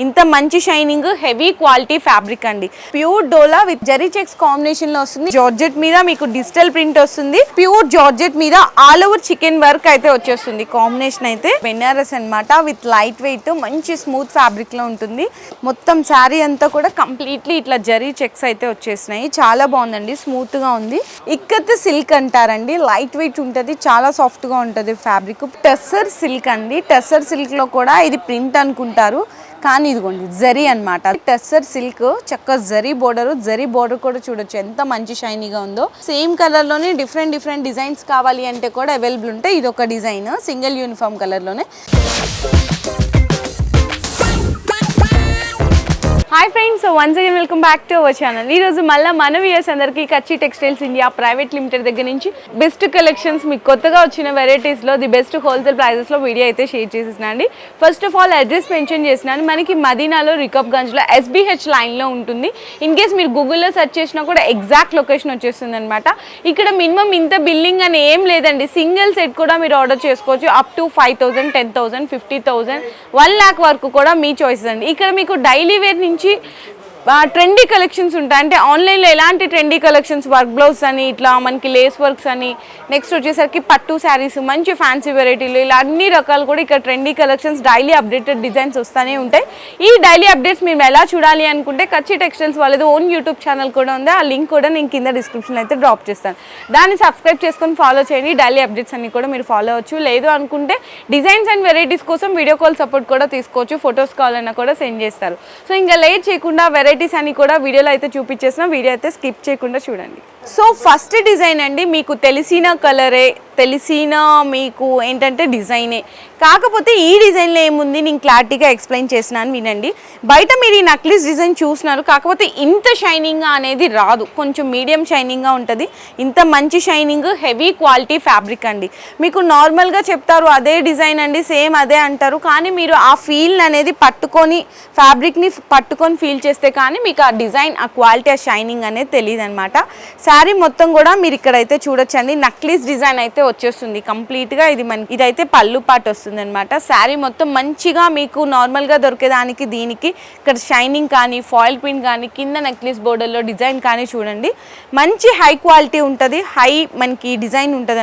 ఇంత మంచి shining heavy quality fabric అండి. Pure dola with zari checks కాంబినేషన్లో వస్తుంది. జార్జెట్ మీద మీకు డిజిటల్ ప్రింట్ వస్తుంది. ప్యూర్ జార్జెట్ మీద ఆల్ ఓవర్ చికెన్ వర్క్ అయితే వచ్చేస్తుంది. కాంబినేషన్ అయితే బెనారస్ అన్నమాట. విత్ లైట్ వెయిట్ మంచి స్మూత్ ఫ్యాబ్రిక్లో ఉంటుంది. మొత్తం శారీ అంతా కూడా కంప్లీట్లీ ఇట్లా జరీ చెక్స్ అయితే వచ్చేసినాయి. చాలా బాగుందండి. స్మూత్గా ఉంది. ఇక్కత్ సిల్క్ అంటారండి. లైట్ వెయిట్ ఉంటుంది. చాలా సాఫ్ట్గా ఉంటుంది ఫ్యాబ్రిక్. టెస్సర్ సిల్క్ అండి. టెస్సర్ సిల్క్లో కూడా ఇది ప్రింట్ అనుకుంటారు. కానీ ఇదిగోండి జరీ అన్నమాట. టెస్సర్ సిల్క్ చక్క జరీ బోర్డర్. జరీ బోర్డర్ కూడా చూడొచ్చు ఎంత మంచి షైనీగా ఉందో. సేమ్ కలర్లోనే డిఫరెంట్ డిఫరెంట్ డిజైన్స్ కావాలి అంటే కూడా అవైలబుల్ ఉంటాయి ఇది ఒక డిజైన్ సింగిల్ యూనిఫామ్ కలర్లోనే hi friends once again welcome back to our channel ఈ రోజు మళ్ళీ మన వ్యూయర్స్ అందరికీ కచ్చి టెక్స్టైల్స్ ఇండియా ప్రైవేట్ లిమిటెడ్ దగ్గర నుంచి బెస్ట్ కలెక్షన్స్ మీకు కొత్తగా వచ్చిన వెరైటీస్లో ది బెస్ట్ హోల్సేల్ ప్రైజెస్లో వీడియో అయితే share చేసేసినండి first of all address mention చేసినాను. మనకి మదీనాలో రికబ్గంజ్లో ఎస్బీహెచ్ లైన్లో ఉంటుంది. ఇన్ కేస్ మీరు గూగుల్లో సెర్చ్ చేసినా కూడా ఎగ్జాక్ట్ లొకేషన్ వచ్చేస్తుంది అనమాట ఇక్కడ మినిమం ఇంత బిల్లింగ్ అని ఏం లేదండి. సింగిల్ సెట్ కూడా మీరు ఆర్డర్ చేసుకోవచ్చు. Up to five thousand ten thousand fifty thousand one lakh వరకు కూడా మీ చాయిసెస్ అండి. ఇక్కడ మీకు డైలీ వేర్ నుంచి जी। ట్రెండీ కలెక్షన్స్ ఉంటాయి. అంటే ఆన్లైన్లో ఎలాంటి ట్రెండీ కలెక్షన్స్ వర్క్ బ్లౌజ్ అని ఇట్లా మనకి లేస్ వర్క్స్ అని నెక్స్ట్ వచ్చేసరికి పట్టు శారీస్ మంచి ఫ్యాన్సీ వెరైటీలు ఇలా అన్ని రకాలు కూడా ఇక్కడ trendy collections daily updated designs వస్తూనే ఉంటాయి. ఈ డైలీ అప్డేట్స్ మేము ఎలా చూడాలి అనుకుంటే కచ్చి టెక్స్టైల్స్ వాళ్ళది ఓన్ యూట్యూబ్ ఛానల్ కూడా ఉంది. ఆ లింక్ కూడా నేను కింద డిస్క్రిప్షన్ అయితే డ్రాప్ చేస్తాను. దాన్ని సబ్స్క్రైబ్ చేసుకొని ఫాలో చేయండి. డైలీ అప్డేట్స్ అన్ని కూడా మీరు ఫాలో అవ్వచ్చు. లేదు అనుకుంటే డిజైన్స్ అండ్ వెరైటీస్ కోసం వీడియో కాల్ సపోర్ట్ కూడా తీసుకోవచ్చు. ఫొటోస్ కావాలన్నా కూడా సెండ్ చేస్తారు. సో ఇంకా లేట్ చేయకుండా వెరైటీ వెరైటీస్ అని కూడా వీడియోలో అయితే చూపించేసిన వీడియో అయితే స్కిప్ చేయకుండా చూడండి. సో ఫస్ట్ డిజైన్ అండి మీకు తెలిసిన కలరే తెలిసిన మీకు ఏంటంటే డిజైనే కాకపోతే ఈ డిజైన్లో ఏముంది? నేను క్లారిటీగా ఎక్స్ప్లెయిన్ చేసినాను వినండి. బయట మీరు ఈ నక్లీస్ డిజైన్ చూసినారు కాకపోతే ఇంత షైనింగ్గా అనేది రాదు. కొంచెం మీడియం షైనింగ్గా ఉంటుంది. ఇంత మంచి షైనింగ్ హెవీ క్వాలిటీ ఫ్యాబ్రిక్ అండి. మీకు నార్మల్గా చెప్తారు అదే డిజైన్ అండి సేమ్ అదే అంటారు. కానీ మీరు ఆ ఫీల్ అనేది పట్టుకొని ఫ్యాబ్రిక్ని పట్టుకొని ఫీల్ చేస్తే కానీ మీకు ఆ డిజైన్ ఆ క్వాలిటీ ఆ షైనింగ్ అనేది తెలియదు అనమాట శారీ మొత్తం కూడా మీరు ఇక్కడైతే చూడొచ్చండి. నక్లీస్ డిజైన్ అయితే వచ్చేస్తుంది. కంప్లీట్గా ఇది మనకి ఇదైతే పళ్ళు పాటు వస్తుంది అనమాట శారీ మొత్తం మంచిగా మీకు నార్మల్గా దొరికేదానికి దీనికి ఇక్కడ షైనింగ్ కానీ ఫాయిల్ పిన్ కానీ కింద నెక్లెస్ బోర్డర్లో డిజైన్ కానీ చూడండి. మంచి హై క్వాలిటీ ఉంటుంది. హై మనకి డిజైన్ ఉంటుంది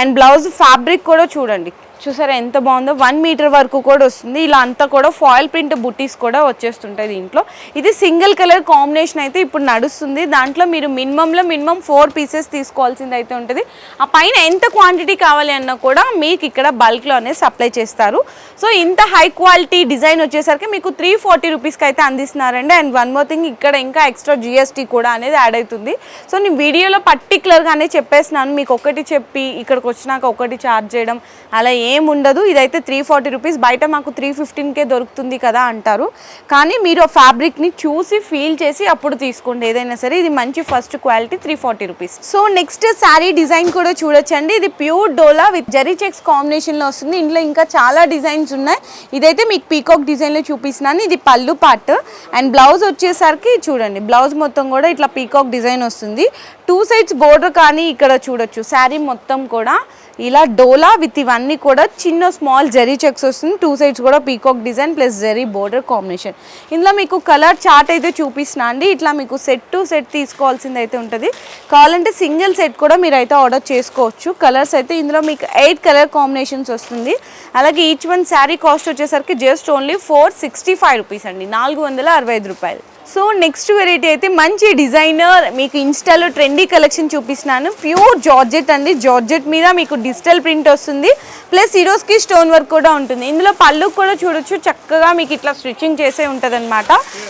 అండ్ బ్లౌజ్ ఫ్యాబ్రిక్ కూడా చూడండి. చూసారా ఎంత బాగుందో? వన్ మీటర్ వరకు కూడా వస్తుంది. ఇలా అంతా కూడా ఫాయిల్ ప్రింట్ బుటీస్ కూడా వచ్చేస్తుంటాయి దీంట్లో. ఇది సింగిల్ కలర్ కాంబినేషన్ అయితే ఇప్పుడు నడుస్తుంది. దాంట్లో మీరు మినిమంలో మినిమం ఫోర్ పీసెస్ తీసుకోవాల్సింది అయితే ఉంటుంది. ఆ పైన ఎంత క్వాంటిటీ కావాలి అన్నా కూడా మీకు ఇక్కడ బల్క్లోనే సప్లై చేస్తారు. సో ఇంత హై క్వాలిటీ డిజైన్ వచ్చేసరికి మీకు త్రీ ఫార్టీ రూపీస్కి అయితే అందిస్తున్నారండి. అండ్ వన్ మోర్ థింగ్ ఇక్కడ ఇంకా ఎక్స్ట్రా జిఎస్టీ కూడా అనేది యాడ్ అవుతుంది. సో నేను వీడియోలో పర్టికులర్గానే చెప్పేసినాను మీకు ఒకటి చెప్పి ఇక్కడికి వచ్చినాక ఒకటి ఛార్జ్ చేయడం అలా ఏం ఉండదు ఇదైతే త్రీ ఫార్టీ రూపీస్ బయట మాకు త్రీ ఫిఫ్టీన్కే దొరుకుతుంది కదా అంటారు. కానీ మీరు ఆ ఫ్యాబ్రిక్ని చూసి ఫీల్ చేసి అప్పుడు తీసుకోండి. ఏదైనా సరే ఇది మంచి first quality three forty rupees so next sari design కూడా చూడొచ్చండి. ఇది pure dola with zari checks కాంబినేషన్లో వస్తుంది. ఇందులో ఇంకా చాలా డిజైన్స్ ఉన్నాయి. ఇదైతే మీకు పీకాక్ డిజైన్లో చూపిస్తున్నాను. ఇది పళ్ళు పార్ట్. అండ్ బ్లౌజ్ వచ్చేసరికి చూడండి. బ్లౌజ్ మొత్తం కూడా ఇట్లా పీకాక్ డిజైన్ వస్తుంది. టూ సైడ్స్ బోర్డర్ కానీ ఇక్కడ చూడొచ్చు. శారీ మొత్తం కూడా. ఇలా డోలా విత్ ఇవన్నీ కూడా చిన్న స్మాల్ జెరీ చెక్స్ వస్తుంది. టూ సైడ్స్ కూడా peacock design plus zari border combination ఇందులో మీకు కలర్ చార్ట్ అయితే చూపిస్తున్నా అండి. ఇట్లా మీకు సెట్ టు సెట్ తీసుకోవాల్సింది అయితే ఉంటుంది. కావాలంటే సింగిల్ సెట్ కూడా మీరు అయితే ఆర్డర్ చేసుకోవచ్చు. కలర్స్ అయితే ఇందులో మీకు ఎయిట్ కలర్ కాంబినేషన్స్ వస్తుంది. అలాగే ఈచ్ వన్ శారీ కాస్ట్ వచ్చేసరికి just only four sixty five rupees అండి. నాలుగు వందల అరవై ఐదు రూపాయలు. సో నెక్స్ట్ వెరైటీ అయితే మంచి డిజైనర్ మీకు ఇన్స్టాలో ట్రెండీ కలెక్షన్ చూపిస్తున్నాను. ప్యూర్ జార్జెట్ అండి. జార్జెట్ మీద మీకు డిజిటల్ ప్రింట్ వస్తుంది. ప్లస్ ఈరోజుకి స్టోన్ వర్క్ కూడా ఉంటుంది. ఇందులో పళ్ళు కూడా చూడొచ్చు. చక్కగా మీకు ఇట్లా స్టిచ్చింగ్ చేసే ఉంటుంది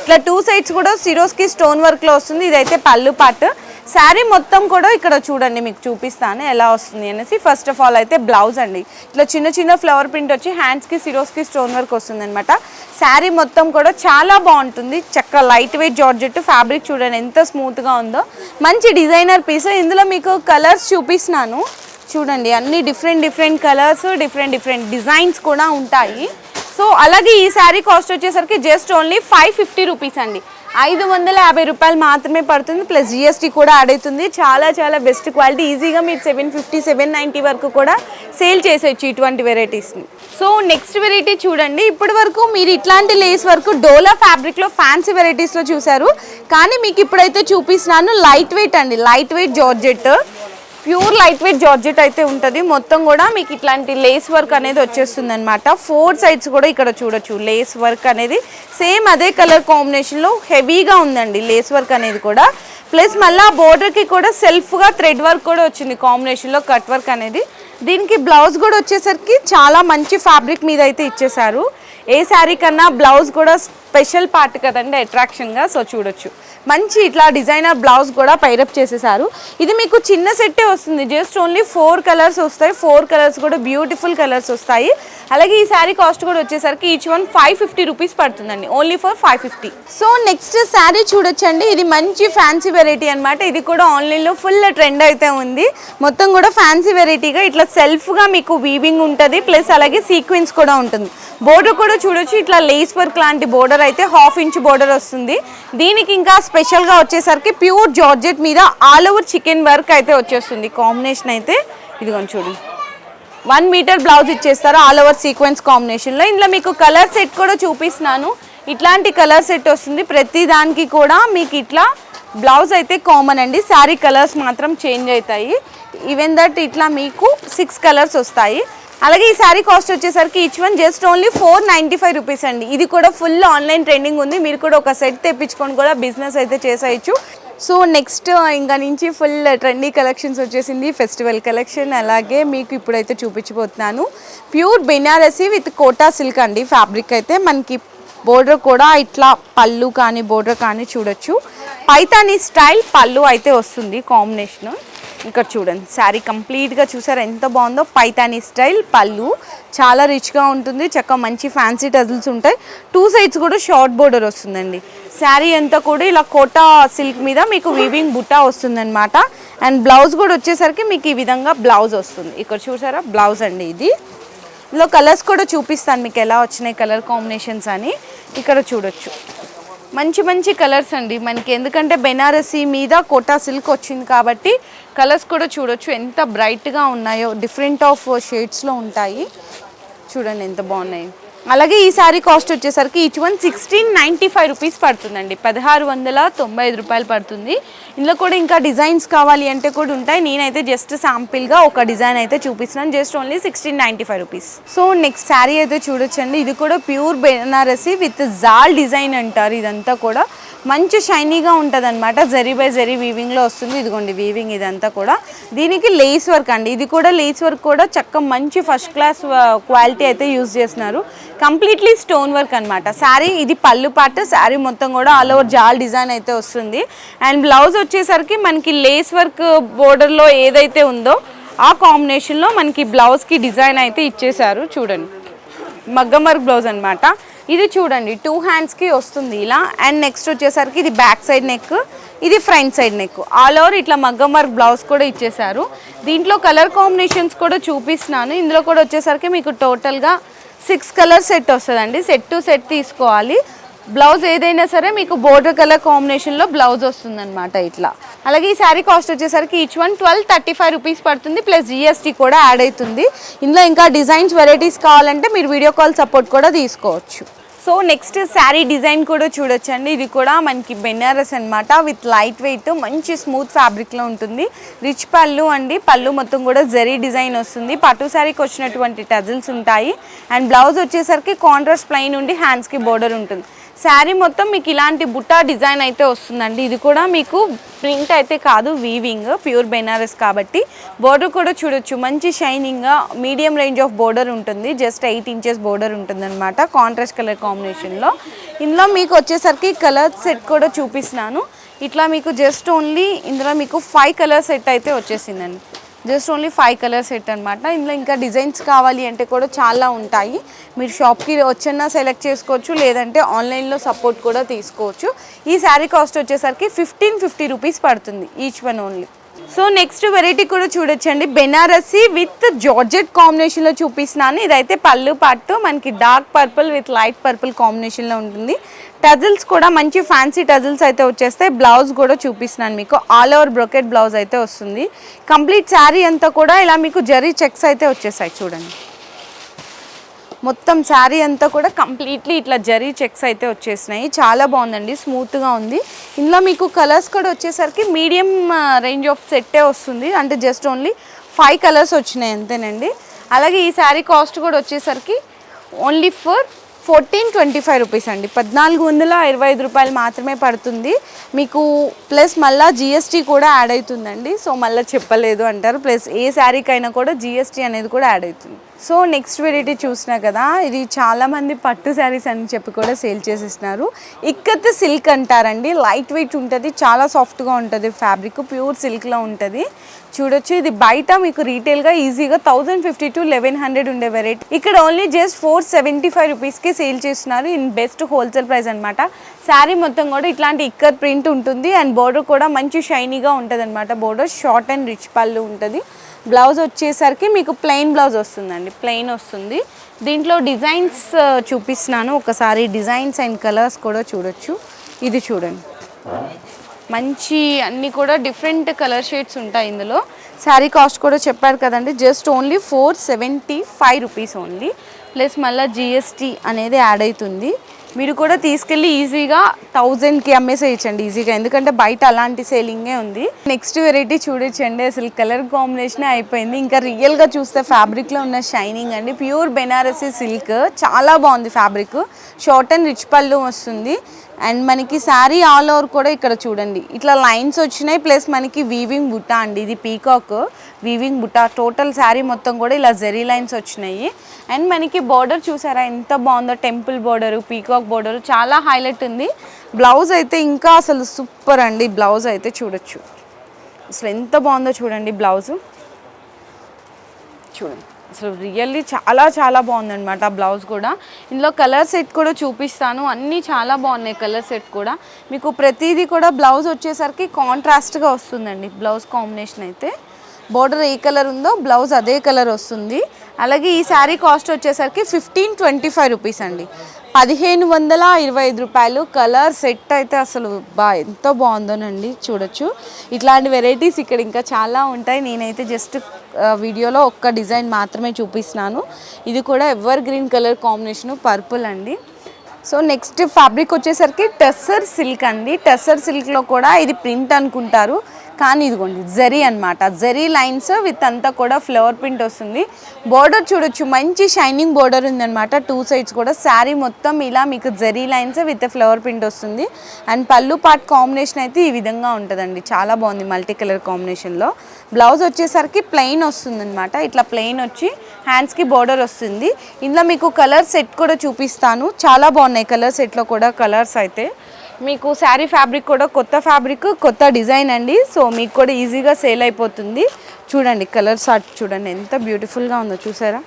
ఇట్లా టూ సైడ్స్ కూడా సిరోస్కి స్టోన్ వర్క్లో వస్తుంది. ఇదైతే పళ్ళు పార్ట్ శారీ మొత్తం కూడా ఇక్కడ చూడండి మీకు చూపిస్తాను ఎలా వస్తుంది అనేసి. ఫస్ట్ ఆఫ్ ఆల్ అయితే బ్లౌజ్ అండి. ఇట్లా చిన్న చిన్న ఫ్లవర్ ప్రింట్ వచ్చి హ్యాండ్స్కి సిరోస్కి స్టోన్ వర్క్ వస్తుంది అనమాట శారీ మొత్తం కూడా చాలా బాగుంటుంది. చక్క లైట్ వెయిట్ జార్జెట్ ఫ్యాబ్రిక్ చూడండి ఎంత స్మూత్గా ఉందో. మంచి డిజైనర్ పీస్ ఇందులో మీకు కలర్స్ చూపిస్తున్నాను. చూడండి అన్ని different different colours different different designs కూడా ఉంటాయి. సో అలాగే ఈ శారీ కాస్ట్ వచ్చేసరికి just only five fifty rupees అండి. ఐదు వందల యాభై రూపాయలు మాత్రమే పడుతుంది ప్లస్ జిఎస్టీ కూడా యాడ్ అవుతుంది. చాలా చాలా బెస్ట్ క్వాలిటీ ఈజీగా మీరు సెవెన్ ఫిఫ్టీ సెవెన్ నైంటీ వరకు కూడా సేల్ చేసేయచ్చు ఇటువంటి వెరైటీస్ని సో నెక్స్ట్ వెరైటీ చూడండి. ఇప్పటి వరకు మీరు ఇట్లాంటి లేస్ వరకు డోలా ఫ్యాబ్రిక్లో ఫ్యాన్సీ వెరైటీస్లో చూశారు. కానీ మీకు ఇప్పుడైతే చూపిస్తున్నాను లైట్ వెయిట్ అండి. Light weight georgette pure light weight georgette అయితే ఉంటుంది. మొత్తం కూడా మీకు ఇట్లాంటి లేస్ వర్క్ అనేది వచ్చేస్తుంది అనమాట ఫోర్ సైడ్స్ కూడా ఇక్కడ చూడొచ్చు. లేస్ వర్క్ అనేది సేమ్ అదే కలర్ కాంబినేషన్లో హెవీగా ఉందండి లేస్ వర్క్ అనేది కూడా. ప్లస్ మళ్ళీ ఆ బోర్డర్కి కూడా సెల్ఫ్గా థ్రెడ్ వర్క్ కూడా వచ్చింది కాంబినేషన్లో కట్ వర్క్ అనేది. దీనికి బ్లౌజ్ కూడా వచ్చేసరికి చాలా మంచి ఫ్యాబ్రిక్ మీద అయితే ఇచ్చేసారు ఏ శారీ కన్నా బ్లౌజ్ కూడా స్పెషల్ పార్ట్ కదండి అట్రాక్షన్గా సో చూడొచ్చు. మంచి ఇట్లా డిజైనర్ బ్లౌజ్ కూడా పైరప్ చేసేసారు. ఇది మీకు చిన్న సెట్టే వస్తుంది. జస్ట్ ఓన్లీ ఫోర్ కలర్స్ వస్తాయి. ఫోర్ కలర్స్ కూడా బ్యూటిఫుల్ కలర్స్ వస్తాయి. అలాగే ఈ శారీ కాస్ట్ కూడా వచ్చేసరికి each one five fifty rupees పడుతుందండి. Only for five fifty so next sari చూడొచ్చండి. ఇది మంచి ఫ్యాన్సీ వెరైటీ అన్నమాట. ఇది కూడా ఆన్లైన్లో ఫుల్ ట్రెండ్ అయితే ఉంది. మొత్తం కూడా ఫ్యాన్సీ వెరైటీగా ఇట్లా సెల్ఫ్గా మీకు వీవింగ్ ఉంటుంది. ప్లస్ అలాగే సీక్వెన్స్ కూడా ఉంటుంది. బోర్డర్ కూడా చూడొచ్చు. ఇట్లా లేస్ వర్క్ లాంటి బోర్డర్ అయితే హాఫ్ ఇంచ్ బోర్డర్ వస్తుంది. దీనికి ఇంకా స్పెషల్గా వచ్చేసరికి ప్యూర్ జార్జెట్ మీద ఆల్ ఓవర్ చికెన్ వర్క్ అయితే వచ్చేస్తుంది. కాంబినేషన్ అయితే ఇదిగోండి చూడండి. వన్ మీటర్ బ్లౌజ్ ఇచ్చేస్తారు ఆల్ ఓవర్ సీక్వెన్స్ కాంబినేషన్లో ఇందులో మీకు కలర్ సెట్ కూడా చూపిస్తున్నాను. ఇట్లాంటి కలర్ సెట్ వస్తుంది. ప్రతి దానికి కూడా మీకు ఇట్లా బ్లౌజ్ అయితే కామన్ అండి. శారీ కలర్స్ మాత్రం చేంజ్ అవుతాయి. ఈవెన్ దట్ ఇట్లా మీకు సిక్స్ కలర్స్ వస్తాయి. అలాగే ఈ శారీ కాస్ట్ వచ్చేసరికి each one just only four ninety five rupees అండి. ఇది కూడా ఫుల్ ఆన్లైన్ ట్రెండింగ్ ఉంది. మీరు కూడా ఒక సెట్ తెప్పించుకొని కూడా బిజినెస్ అయితే చేసేయచ్చు. సో నెక్స్ట్ ఇంకా నుంచి ఫుల్ ట్రెండీ కలెక్షన్స్ వచ్చేసింది. ఫెస్టివల్ కలెక్షన్ అలాగే మీకు ఇప్పుడైతే చూపించబోతున్నాను. Pure Banarasi with Kota silk అండి. ఫ్యాబ్రిక్ అయితే మనకి బోర్డర్ కూడా ఇట్లా పళ్ళు కానీ బోర్డర్ కానీ చూడొచ్చు. పైతానీ స్టైల్ పళ్ళు అయితే వస్తుంది కాంబినేషన్ ఇక్కడ చూడండి శారీ కంప్లీట్గా చూసారు ఎంత బాగుందో? పైతానీ స్టైల్ పళ్ళు. చాలా రిచ్గా ఉంటుంది చక్కగా మంచి ఫ్యాన్సీ టజిల్స్ ఉంటాయి. టూ సైడ్స్ కూడా షార్ట్ బోర్డర్ వస్తుందండి. శారీ అంతా కూడా ఇలా కోటా సిల్క్ మీద మీకు వీవింగ్ బుట్టా వస్తుందన్నమాట. అండ్ బ్లౌజ్ కూడా వచ్చేసరికి మీకు ఈ విధంగా బ్లౌజ్ వస్తుంది. ఇక్కడ చూసారా బ్లౌజ్ అండి ఇది. ఇందులో కలర్స్ కూడా చూపిస్తాను మీకు ఎలా వచ్చినాయి కలర్ కాంబినేషన్స్ అని. ఇక్కడ చూడొచ్చు. మంచి మంచి కలర్స్ అండి. మనకి ఎందుకంటే బెనారసీ మీద కోటా సిల్క్ వచ్చింది కాబట్టి కలర్స్ కూడా చూడొచ్చు. ఎంత బ్రైట్గా ఉన్నాయో డిఫరెంట్ ఆఫ్ షేడ్స్లో ఉంటాయి. చూడండి ఎంత బాగున్నాయి. అలాగే ఈ శారీ కాస్ట్ వచ్చేసరికి each one sixteen ninety five rupees పడుతుందండి. పదహారు వందల తొంభై ఐదు రూపాయలు పడుతుంది. ఇందులో కూడా ఇంకా డిజైన్స్ కావాలి అంటే కూడా ఉంటాయి. నేనైతే జస్ట్ శాంపిల్గా ఒక డిజైన్ అయితే చూపిస్తున్నాను. Just only sixteen ninety five rupees. So next sari అయితే చూడొచ్చండి. ఇది కూడా pure Banarasi with jaal design అంటారు. ఇదంతా కూడా మంచి షైనీగా ఉంటుంది అనమాట జరీ బై జరీ వీవింగ్లో వస్తుంది. ఇదిగోండి వీవింగ్ ఇదంతా కూడా. దీనికి లేస్ వర్క్ అండి. ఇది కూడా లేస్ వర్క్ కూడా చక్క మంచి ఫస్ట్ క్లాస్ క్వాలిటీ అయితే యూజ్ చేస్తున్నారు. కంప్లీట్లీ స్టోన్ వర్క్ అనమాట శారీ ఇది పళ్ళు పాట శారీ మొత్తం కూడా ఆల్ ఓవర్ జాల్ డిజైన్ అయితే వస్తుంది. అండ్ బ్లౌజ్ వచ్చేసరికి మనకి లేస్ వర్క్ బోర్డర్లో ఏదైతే ఉందో ఆ కాంబినేషన్లో మనకి బ్లౌజ్కి డిజైన్ అయితే ఇచ్చేసారు చూడండి. మగ్గం వర్క్ బ్లౌజ్ అనమాట ఇది చూడండి టూ హ్యాండ్స్కి వస్తుంది ఇలా. అండ్ నెక్స్ట్ వచ్చేసరికి ఇది బ్యాక్ సైడ్ నెక్ ఇది front side neck all over ఇట్లా మగ్గం వర్క్ బ్లౌజ్ కూడా ఇచ్చేసారు దీంట్లో కలర్ కాంబినేషన్స్ కూడా చూపిస్తున్నాను. ఇందులో కూడా వచ్చేసరికి మీకు టోటల్గా సిక్స్ కలర్ సెట్ వస్తుందండి. సెట్ టు సెట్ తీసుకోవాలి. బ్లౌజ్ ఏదైనా సరే మీకు బోర్డర్ కలర్ కాంబినేషన్లో బ్లౌజ్ వస్తుందన్నమాట ఇట్లా. అలాగే ఈ శారీ కాస్ట్ వచ్చేసరికి each one twelve thirty five rupees పడుతుంది ప్లస్ జిఎస్టీ కూడా యాడ్ అవుతుంది. ఇందులో ఇంకా డిజైన్స్ వెరైటీస్ కావాలంటే మీరు వీడియో కాల్ సపోర్ట్ కూడా తీసుకోవచ్చు. సో నెక్స్ట్ శారీ డిజైన్ కూడా చూడొచ్చండి. ఇది కూడా మనకి బెనారస్ అన్నమాట. విత్ లైట్ వెయిట్ మంచి స్మూత్ ఫ్యాబ్రిక్లో ఉంటుంది. రిచ్ పళ్ళు అండి. పళ్ళు మొత్తం కూడా జరీ డిజైన్ వస్తుంది. పట్టు శారీకి వచ్చినటువంటి టజిల్స్ ఉంటాయి. అండ్ బ్లౌజ్ వచ్చేసరికి కాంట్రాస్ట్ ప్లైన్ ఉండి హ్యాండ్స్కి బోర్డర్ ఉంటుంది. శారీ మొత్తం మీకు ఇలాంటి బుట్టా డిజైన్ అయితే వస్తుందండి. ఇది కూడా మీకు ప్రింట్ అయితే కాదు వీవింగ్ ప్యూర్ బెనారస్ కాబట్టి. బోర్డర్ కూడా చూడొచ్చు. మంచి షైనింగ్గా మీడియం రేంజ్ ఆఫ్ బోర్డర్ ఉంటుంది. జస్ట్ ఎయిట్ ఇంచెస్ బోర్డర్ ఉంటుంది అనమాట కాంట్రాస్ట్ కలర్ కాంబినేషన్లో ఇందులో మీకు వచ్చేసరికి కలర్ సెట్ కూడా చూపిస్తున్నాను. ఇట్లా మీకు జస్ట్ ఓన్లీ ఇందులో మీకు ఫైవ్ కలర్ సెట్ అయితే వచ్చేసిందండి. Just only five colour set అనమాట ఇందులో ఇంకా డిజైన్స్ కావాలి అంటే కూడా చాలా ఉంటాయి. మీరు షాప్కి వచ్చినా సెలెక్ట్ చేసుకోవచ్చు లేదంటే ఆన్లైన్లో సపోర్ట్ కూడా తీసుకోవచ్చు. ఈ శారీ కాస్ట్ వచ్చేసరికి ఫిఫ్టీన్ ఫిఫ్టీ రూపీస్ పడుతుంది each one only. So next variety కూడా చూడొచ్చండి. బెనారసి విత్ జార్జెట్ కాంబినేషన్లో చూపిస్తున్నాను. ఇదైతే పళ్ళు పట్టు మనకి dark purple with light purple కాంబినేషన్లో ఉంటుంది. టజిల్స్ కూడా మంచి ఫ్యాన్సీ టజిల్స్ అయితే వచ్చేస్తాయి. బ్లౌజ్ కూడా చూపిస్తున్నాను మీకు. ఆల్ ఓవర్ బ్రొకెట్ బ్లౌజ్ అయితే వస్తుంది. కంప్లీట్ శారీ అంతా కూడా ఇలా మీకు జరీ చెక్స్ అయితే వచ్చేసాయి చూడండి. మొత్తం శారీ అంతా కూడా కంప్లీట్లీ ఇట్లా జరీ చెక్స్ అయితే వచ్చేసినాయి. చాలా బాగుందండి స్మూత్గా ఉంది. ఇందులో మీకు కలర్స్ కూడా వచ్చేసరికి మీడియం రేంజ్ ఆఫ్ సెట్టే వస్తుంది. అంటే జస్ట్ ఓన్లీ ఫైవ్ కలర్స్ వచ్చినాయి అంతేనండి. అలాగే ఈ శారీ కాస్ట్ కూడా వచ్చేసరికి only for fourteen twenty five rupees అండి. పద్నాలుగు వందల ఇరవై ఐదు రూపాయలు మాత్రమే పడుతుంది. మీకు ప్లస్ మళ్ళీ జిఎస్టీ కూడా యాడ్ అవుతుందండి. సో మళ్ళీ చెప్పలేదు అంటారు. ప్లస్ ఏ శారీకైనా కూడా జిఎస్టీ అనేది కూడా యాడ్ అవుతుంది. సో నెక్స్ట్ వెరైటీ చూసినా కదా ఇది చాలామంది పట్టు శారీస్ అని చెప్పి కూడా సేల్ చేసేస్తున్నారు ఇక్కత్ సిల్క్ అంటారండి. లైట్ వెయిట్ ఉంటుంది చాలా సాఫ్ట్గా ఉంటుంది ఫ్యాబ్రిక్ ప్యూర్ సిల్క్లో ఉంటుంది. చూడొచ్చు ఇది బయట మీకు రీటైల్గా ఈజీగా thousand fifty to eleven hundred ఉండే వెరైటీ. ఇక్కడ only just four seventy five రూపీస్కి సేల్ చేస్తున్నారు ఇన్ బెస్ట్ హోల్సేల్ ప్రైస్ అనమాట శారీ మొత్తం కూడా ఇట్లాంటి ఇక్కర్ ప్రింట్ ఉంటుంది. అండ్ బోర్డర్ కూడా మంచి షైనీగా ఉంటుంది అనమాట బోర్డర్ షార్ట్ అండ్ రిచ్ పళ్ళు ఉంటుంది. బ్లౌజ్ వచ్చేసరికి మీకు ప్లెయిన్ బ్లౌజ్ వస్తుందండి ప్లెయిన్ వస్తుంది. దీంట్లో డిజైన్స్ చూపిస్తున్నాను. ఒకసారి డిజైన్స్ అండ్ కలర్స్ కూడా చూడొచ్చు. ఇది చూడండి. మంచి అన్నీ కూడా డిఫరెంట్ కలర్ షేడ్స్ ఉంటాయి ఇందులో. శారీ కాస్ట్ కూడా చెప్పారు కదండి just only four seventy five rupees only. Plus మళ్ళీ జిఎస్టీ అనేది యాడ్ అవుతుంది. మీరు కూడా తీసుకెళ్ళి ఈజీగా థౌజండ్కి అమ్మేసేయచ్చండి ఈజీగా. ఎందుకంటే బయట అలాంటి సేలింగే ఉంది. నెక్స్ట్ వెరైటీ చూడొచ్చండి. అసలు కలర్ కాంబినేషన్ అయిపోయింది. ఇంకా రియల్గా చూస్తే ఫ్యాబ్రిక్లో ఉన్న షైనింగ్ అండి. Pure Banarasi silk. చాలా బాగుంది ఫ్యాబ్రిక్. షార్ట్ అండ్ రిచ్ పళ్ళు వస్తుంది. అండ్ మనకి శారీ ఆల్ ఓవర్ కూడా ఇక్కడ చూడండి. ఇట్లా లైన్స్ వచ్చినాయి. ప్లస్ మనకి వీవింగ్ బుట్ట అండి. ఇది పీకాక్ వీవింగ్ బుట్ట టోటల్ శారీ మొత్తం కూడా ఇలా జెరీ లైన్స్ వచ్చినాయి. అండ్ మనకి బార్డర్ చూసారా? ఎంత బాగుందో టెంపుల్ బార్డర్ పీకాక్ బోర్డర్ చాలా హైలైట్ ఉంది. బ్లౌజ్ అయితే ఇంకా అసలు సూపర్ అండి. బ్లౌజ్ అయితే చూడొచ్చు. అసలు ఎంత బాగుందో చూడండి బ్లౌజు. చూడండి. అసలు రియల్లీ చాలా చాలా బాగుందనమాట ఆ బ్లౌజ్ కూడా. ఇందులో కలర్ సెట్ కూడా చూపిస్తాను. అన్నీ చాలా బాగున్నాయి కలర్ సెట్ కూడా. మీకు ప్రతిదీ కూడా బ్లౌజ్ వచ్చేసరికి కాంట్రాస్ట్గా వస్తుందండి బ్లౌజ్ కాంబినేషన్ అయితే. బోర్డర్ ఏ కలర్ ఉందో బ్లౌజ్ అదే కలర్ వస్తుంది. అలాగే ఈ శారీ కాస్ట్ వచ్చేసరికి ఫిఫ్టీన్ ట్వంటీ ఫైవ్ రూపీస్ అండి. పదిహేను వందల ఇరవై ఐదు రూపాయలు కలర్ సెట్ అయితే అసలు బా ఎంతో బాగుందోనండి చూడొచ్చు. ఇట్లాంటి వెరైటీస్ ఇక్కడ ఇంకా చాలా ఉంటాయి. నేనైతే జస్ట్ వీడియోలో ఒక్క డిజైన్ మాత్రమే చూపిస్తున్నాను. ఇది కూడా evergreen colour combination purple అండి. సో నెక్స్ట్ ఫ్యాబ్రిక్ వచ్చేసరికి టెస్సర్ సిల్క్ అండి. టెస్సర్ సిల్క్లో కూడా ఇది ప్రింట్ అనుకుంటారు. కానీ ఇదిగోండి జరీ అనమాట జరీ లైన్స్ విత్ అంతా కూడా ఫ్లవర్ ప్రింట్ వస్తుంది. బోర్డర్ చూడొచ్చు మంచి షైనింగ్ బోర్డర్ ఉందనమాట టూ సైడ్స్ కూడా శారీ మొత్తం ఇలా మీకు zari lines with flower print వస్తుంది. అండ్ పళ్ళు పార్ట్ కాంబినేషన్ అయితే ఈ విధంగా ఉంటుందండి. చాలా బాగుంది మల్టీ కలర్ కాంబినేషన్లో బ్లౌజ్ వచ్చేసరికి ప్లెయిన్ వస్తుంది అనమాట ఇట్లా ప్లెయిన్ వచ్చి హ్యాండ్స్కి బోర్డర్ వస్తుంది. ఇందులో మీకు కలర్ సెట్ కూడా చూపిస్తాను. చాలా బాగున్నాయి కలర్ సెట్లో కూడా కలర్స్ అయితే. మీకు శారీ ఫ్యాబ్రిక్ కూడా కొత్త ఫ్యాబ్రిక్ కొత్త డిజైన్ అండి. సో మీకు కూడా ఈజీగా సేల్ అయిపోతుంది. చూడండి కలర్ షార్ట్ చూడండి ఎంత బ్యూటిఫుల్గా ఉందో చూసారా?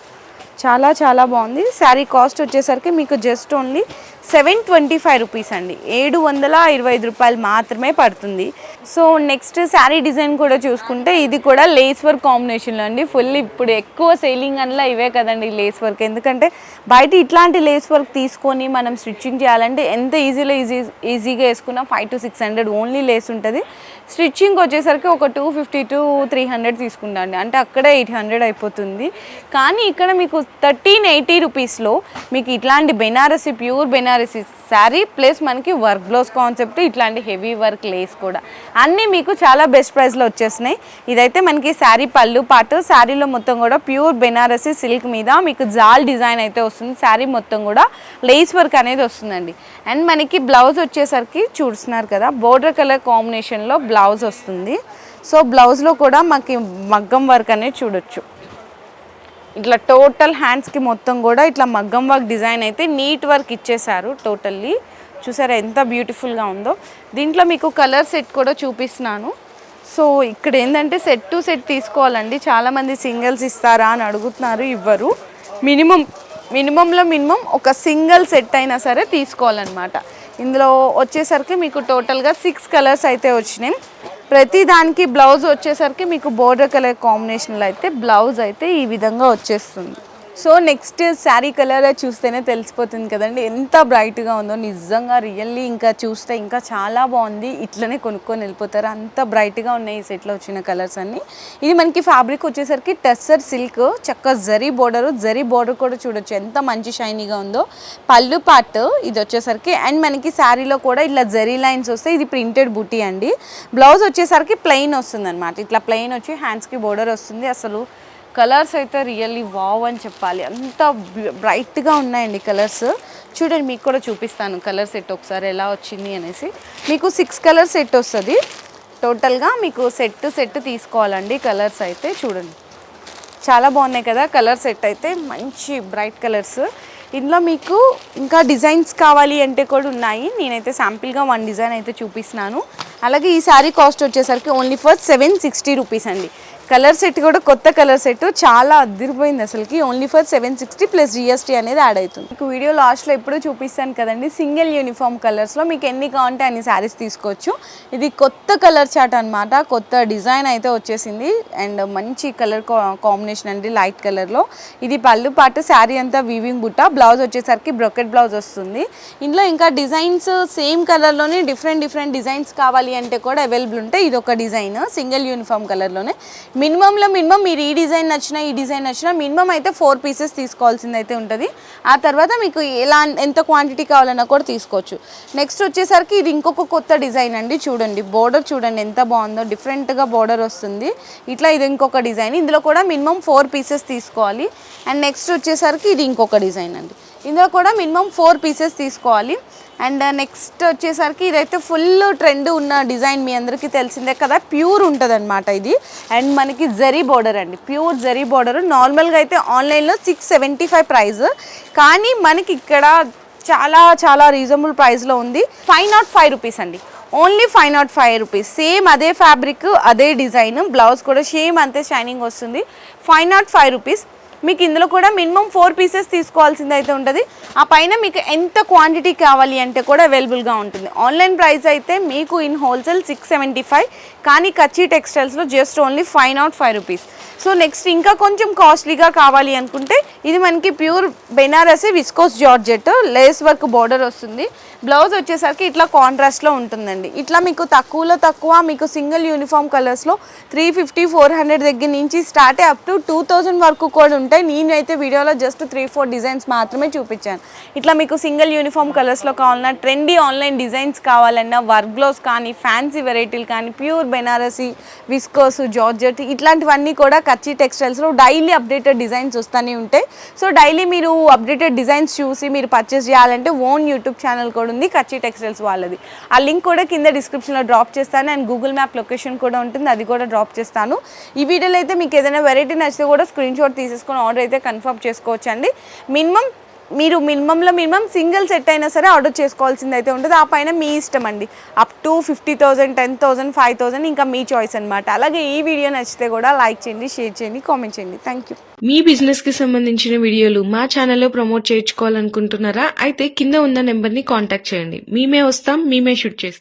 చాలా చాలా బాగుంది. శారీ కాస్ట్ వచ్చేసరికి మీకు just only seven twenty five rupees అండి. ఏడు వందల ఇరవై ఐదు రూపాయలు మాత్రమే పడుతుంది. సో నెక్స్ట్ శారీ డిజైన్ కూడా చూసుకుంటే ఇది కూడా లేస్ వర్క్ కాంబినేషన్లో అండి. ఫుల్ ఇప్పుడు ఎక్కువ సేలింగ్ అందులో ఇవే కదండి లేస్ వర్క్. ఎందుకంటే బయట ఇట్లాంటి లేస్ వర్క్ తీసుకొని మనం స్టిచ్చింగ్ చేయాలంటే ఎంత ఈజీలో ఈజీ ఈజీగా వేసుకున్నా five to six hundred only lace ఉంటుంది. స్టిచ్చింగ్ వచ్చేసరికి ఒక two fifty to three hundred తీసుకుంటాండి అంటే అక్కడే ఎయిట్ హండ్రెడ్ అయిపోతుంది. కానీ ఇక్కడ మీకు థర్టీన్ ఎయిటీ రూపీస్లో మీకు ఇట్లాంటి బెనారసి ప్యూర్ బెనారసి శారీ ప్లస్ మనకి వర్క్ బ్లౌజ్ కాన్సెప్ట్ ఇట్లాంటి హెవీ వర్క్ లేస్ కూడా. అన్నీ మీకు చాలా బెస్ట్ ప్రైస్లో వచ్చేసినాయి. ఇదైతే మనకి శారీ పళ్ళు పాటు శారీలో మొత్తం కూడా ప్యూర్ బెనారసి సిల్క్ మీద మీకు జాల్ డిజైన్ అయితే వస్తుంది. శారీ మొత్తం కూడా లేస్ వర్క్ అనేది వస్తుందండి. అండ్ మనకి బ్లౌజ్ వచ్చేసరికి చూస్తున్నారు కదా బోర్డర్ కలర్ కాంబినేషన్లో బ్లౌజ్ వస్తుంది. సో బ్లౌజ్లో కూడా మాకు మగ్గం వర్క్ అనేది చూడొచ్చు. ఇట్లా టోటల్ హ్యాండ్స్కి మొత్తం కూడా ఇట్లా మగ్గం వర్క్ డిజైన్ అయితే నీట్ వర్క్ ఇచ్చేసారు టోటల్లీ చూసారా ఎంత బ్యూటిఫుల్గా ఉందో. దీంట్లో మీకు కలర్ సెట్ కూడా చూపిస్తున్నాను. సో ఇక్కడ ఏంటంటే సెట్ టు సెట్ తీసుకోవాలండి. చాలామంది సింగిల్స్ ఇస్తారా అని అడుగుతున్నారు ఇవ్వరు. మినిమం మినిమంలో మినిమం ఒక సింగిల్ సెట్ అయినా సరే తీసుకోవాలన్నమాట. ఇందులో వచ్చేసరికి మీకు టోటల్గా సిక్స్ కలర్స్ అయితే వచ్చినాయి. ప్రతి దానికి బ్లౌజ్ వచ్చేసరికి మీకు బోర్డర్ కలర్ కాంబినేషన్లో అయితే బ్లౌజ్ అయితే ఈ విధంగా వచ్చేస్తుంది. సో నెక్స్ట్ శారీ కలర్ చూస్తేనే తెలిసిపోతుంది కదండి. ఎంత బ్రైట్గా ఉందో. నిజంగా రియల్లీ ఇంకా చూస్తే ఇంకా చాలా బాగుంది. ఇట్లనే కొనుక్కొని వెళ్ళిపోతారు. అంత బ్రైట్గా ఉన్నాయి ఈ సెట్లో వచ్చిన కలర్స్ అన్ని. ఇది మనకి ఫ్యాబ్రిక్ వచ్చేసరికి టెస్సర్ సిల్క్ చక్క జరీ బోర్డర్ జరీ బోర్డర్ కూడా చూడొచ్చు. ఎంత మంచి షైనీగా ఉందో. పళ్ళు పార్ట్ ఇది వచ్చేసరికి అండ్ మనకి శారీలో కూడా ఇట్లా జరీ లైన్స్ వస్తాయి ఇది ప్రింటెడ్ బుటీ అండి. బ్లౌజ్ వచ్చేసరికి ప్లెయిన్ వస్తుంది అనమాట ఇట్లా ప్లెయిన్ వచ్చి హ్యాండ్స్కి బోర్డర్ వస్తుంది. అసలు కలర్స్ అయితే రియల్లీ వావ్ అని చెప్పాలి. అంత బ్రైట్గా ఉన్నాయండి కలర్స్. చూడండి మీకు కూడా చూపిస్తాను కలర్ సెట్ ఒకసారి ఎలా వచ్చింది అనేసి. మీకు సిక్స్ కలర్ సెట్ వస్తుంది. టోటల్గా మీకు సెట్ సెట్ తీసుకోవాలండి కలర్స్ అయితే. చూడండి. చాలా బాగున్నాయి కదా కలర్ సెట్ అయితే. మంచి బ్రైట్ కలర్స్. ఇందులో మీకు ఇంకా డిజైన్స్ కావాలి అంటే కూడా ఉన్నాయి. నేనైతే శాంపిల్గా వన్ డిజైన్ అయితే చూపిస్తున్నాను. అలాగే ఈ శారీ కాస్ట్ వచ్చేసరికి only for seven sixty rupees అండి. కలర్ సెట్ కూడా కొత్త కలర్ సెట్ చాలా అదిరిపోయింది అసలుకి. Only for seven sixty plus GST అనేది యాడ్ అవుతుంది. మీకు వీడియో లాస్ట్లో ఎప్పుడూ చూపిస్తాను కదండి. సింగిల్ యూనిఫామ్ కలర్స్లో మీకు ఎన్ని కావాలంటే అన్ని శారీస్ తీసుకోవచ్చు. ఇది కొత్త కలర్ చాట్ అనమాట కొత్త డిజైన్ అయితే వచ్చేసింది. అండ్ మంచి కలర్ కాంబినేషన్ అండి లైట్ కలర్లో ఇది పళ్ళు పాటు శారీ అంతా వీవింగ్ బుట్ట. బ్లౌజ్ వచ్చేసరికి బ్రొకెట్ బ్లౌజ్ వస్తుంది. ఇందులో ఇంకా డిజైన్స్ సేమ్ కలర్లోనే డిఫరెంట్ డిఫరెంట్ డిజైన్స్ కావాలి అంటే కూడా అవైలబుల్ ఉంటాయి ఇది ఒక డిజైన్ సింగిల్ యూనిఫామ్ కలర్లోనే మినిమంలో మినిమం మీరు ఈ డిజైన్ నచ్చినా ఈ డిజైన్ నచ్చినా మినిమం అయితే ఫోర్ పీసెస్ తీసుకోవాల్సింది అయితే ఉంటుంది. ఆ తర్వాత మీకు ఎలా ఎంత క్వాంటిటీ కావాలన్నా కూడా తీసుకోవచ్చు. నెక్స్ట్ వచ్చేసరికి ఇది ఇంకొక కొత్త డిజైన్ అండి చూడండి. బోర్డర్ చూడండి ఎంత బాగుందో. డిఫరెంట్గా బోర్డర్ వస్తుంది. ఇట్లా ఇది ఇంకొక డిజైన్. ఇందులో కూడా మినిమం ఫోర్ పీసెస్ తీసుకోవాలి. అండ్ నెక్స్ట్ వచ్చేసరికి ఇది ఇంకొక డిజైన్ అండి. ఇందులో కూడా మినిమం ఫోర్ పీసెస్ తీసుకోవాలి. అండ్ నెక్స్ట్ వచ్చేసరికి ఇదైతే ఫుల్ ట్రెండ్ ఉన్న డిజైన్ మీ అందరికీ తెలిసిందే కదా. ప్యూర్ ఉంటుంది అనమాట ఇది. అండ్ మనకి జరీ బోర్డర్ అండి. Pure zari border. నార్మల్గా అయితే ఆన్లైన్లో సిక్స్ సెవెంటీ ఫైవ్ ప్రైస్. కానీ మనకి ఇక్కడ చాలా చాలా రీజనబుల్ ప్రైస్లో ఉంది. ఫైవ్ నాట్ ఫైవ్ రూపీస్ అండి. Only five nought five rupees. Same అదే ఫ్యాబ్రిక్ అదే డిజైన్. బ్లౌజ్ కూడా సేమ్ అంతే షైనింగ్ వస్తుంది. Five nought five rupees. మీకు ఇందులో కూడా మినిమం ఫోర్ పీసెస్ తీసుకోవాల్సింది అయితే ఉంటుంది. ఆ పైన మీకు ఎంత క్వాంటిటీ కావాలి అంటే కూడా అవైలబుల్గా ఉంటుంది. ఆన్లైన్ ప్రైస్ అయితే మీకు in wholesale six seventy five కానీ కచ్చి టెక్స్టైల్స్లో just only five not five rupees so next ఇంకా కొంచెం కాస్ట్లీగా కావాలి అనుకుంటే ఇది మనకి pure Banarasi viscose georgette lace work border వస్తుంది. బ్లౌజ్ వచ్చేసరికి ఇట్లా కాంట్రాస్ట్లో ఉంటుందండి. ఇట్లా మీకు తక్కువలో తక్కువ మీకు సింగిల్ యూనిఫామ్ కలర్స్లో త్రీ ఫిఫ్టీ ఫోర్ హండ్రెడ్ దగ్గర నుంచి start up to two thousand వరకు కూడా ఉంటాయి. నేనైతే వీడియోలో జస్ట్ త్రీ ఫోర్ డిజైన్స్ మాత్రమే చూపించాను. ఇట్లా మీకు సింగిల్ యూనిఫామ్ కలర్స్లో కావాలన్నా ట్రెండీ ఆన్లైన్ డిజైన్స్ కావాలన్నా వర్క్ బ్లౌజ్ కానీ ఫ్యాన్సీ వెరైటీలు కానీ ప్యూర్ బెనారసి విస్కోస్ జార్జెట్ ఇట్లాంటివన్నీ కూడా కచ్చి టెక్స్టైల్స్లో డైలీ అప్డేటెడ్ డిజైన్స్ వస్తూనే ఉంటాయి. సో డైలీ మీరు అప్డేటెడ్ డిజైన్స్ చూసి మీరు పర్చేస్ చేయాలంటే ఓన్ యూట్యూబ్ ఛానల్ కూడా ఉంది కచ్చి టెక్స్టైల్స్ వాళ్ళది. ఆ లింక్ కూడా కింద డిస్క్రిప్షన్లో డ్రాప్ చేస్తాను అండ్ గూగుల్ మ్యాప్ లొకేషన్ కూడా ఉంటుంది అది కూడా డ్రాప్ చేస్తాను. ఈ వీడియోలో అయితే మీకు ఏదైనా వెరైటీ నచ్చితే కూడా స్క్రీన్ షాట్ తీసేసుకొని ఆర్డర్ అయితే కన్ఫర్మ్ చేసుకోవచ్చు అండి మినిమం మీరు మినిమంలో మినిమం సింగిల్ సెట్ అయినా సరే ఆర్డర్ చేసుకోవాల్సింది అయితే ఉంటుంది. ఆ పైన మీ ఇష్టం అండి. Up to fifty thousand ten thousand five thousand ఇంకా మీ చాయిస్ అనమాట అలాగే ఈ వీడియో నచ్చితే కూడా లైక్ చేయండి షేర్ చేయండి కామెంట్ చేయండి. థ్యాంక్ యూ మీ బిజినెస్కి సంబంధించిన వీడియోలు మా ఛానల్లో ప్రమోట్ చేయించుకోవాలనుకుంటున్నారా? అయితే కింద ఉన్న నెంబర్ని కాంటాక్ట్ చేయండి. మేమే వస్తాం మేమే షూట్ చేస్తాం.